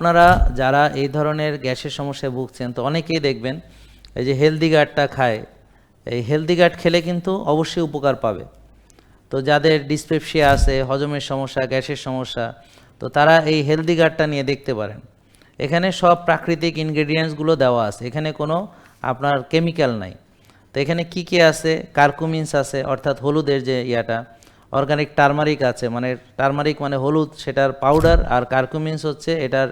আপনারা যারা এই ধরনের গ্যাসের সমস্যায় ভুগছেন, তো অনেকেই দেখবেন এই যে হেলদি গার্ডটা খায়। এই হেলদি গার্ড খেলে কিন্তু অবশ্যই উপকার পাবে। তো যাদের ডিসপেপসিয়া আছে, হজমের সমস্যা, গ্যাসের সমস্যা, তো তারা এই হেলদি গার্ডটা নিয়ে দেখতে পারেন। এখানে সব প্রাকৃতিক ইনগ্রেডিয়েন্টসগুলো দেওয়া আছে। এখানে কোনো আপনার কেমিক্যাল নাই। তো এখানে কি কি আছে? কার্কুমিনস আছে, অর্থাৎ হলুদের যে ইয়াটা। অর্গানিক টার্মারিক আছে মানে টার্মারিক মানে হলুদ, সেটার পাউডার আর কার্কুমিনস হচ্ছে এটার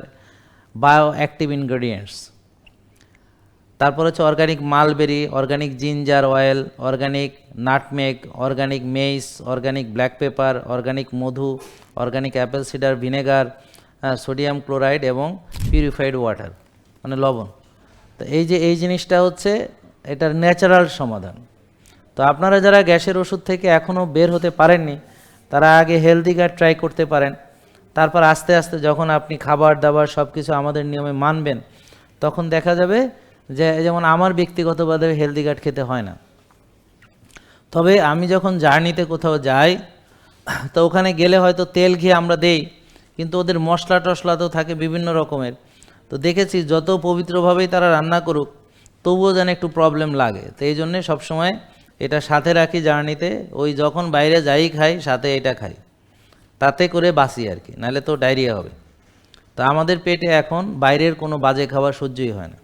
বায়ো অ্যাক্টিভ ইনগ্রেডিয়েন্টস তারপর হচ্ছে organic mulberry organic ginger oil organic nutmeg organic mace organic black pepper organic মধু organic apple cider vinegar sodium chloride এবং পিউরিফাইড ওয়াটার মানে লবণ। তো এই যে এই জিনিসটা হচ্ছে এটার ন্যাচারাল সমাধান। তো আপনারা যারা গ্যাসের ওষুধ থেকে এখনও বের হতে পারেননি, তারা আগে হেলদি গার্ড ট্রাই করতে পারেন। তারপর আস্তে আস্তে যখন আপনি খাবার দাবার সব কিছু আমাদের নিয়মে মানবেন, তখন দেখা যাবে যে যেমন আমার ব্যক্তিগতভাবে হেলদি গার্ড খেতে হয় না। তবে আমি যখন জার্নিতে কোথাও যাই, তো ওখানে গেলে হয়তো তেল ঘি আমরা দেই, কিন্তু ওদের মশলা টশলা তো থাকে বিভিন্ন রকমের। তো দেখেছি যত পবিত্রভাবেই তারা রান্না করুক, তবুও যেন একটু প্রবলেম লাগে। তো এই জন্যে সবসময় এটা সাথে রাখি জার্নিতে ওই যখন বাইরে যাই খাই, সাথে এটা খাই। তাতে করে বাঁচি আর কি, নাহলে তো ডায়রিয়া হবে। তো আমাদের পেটে এখন বাইরের কোনো বাজে খাবার সহ্যই হয় না।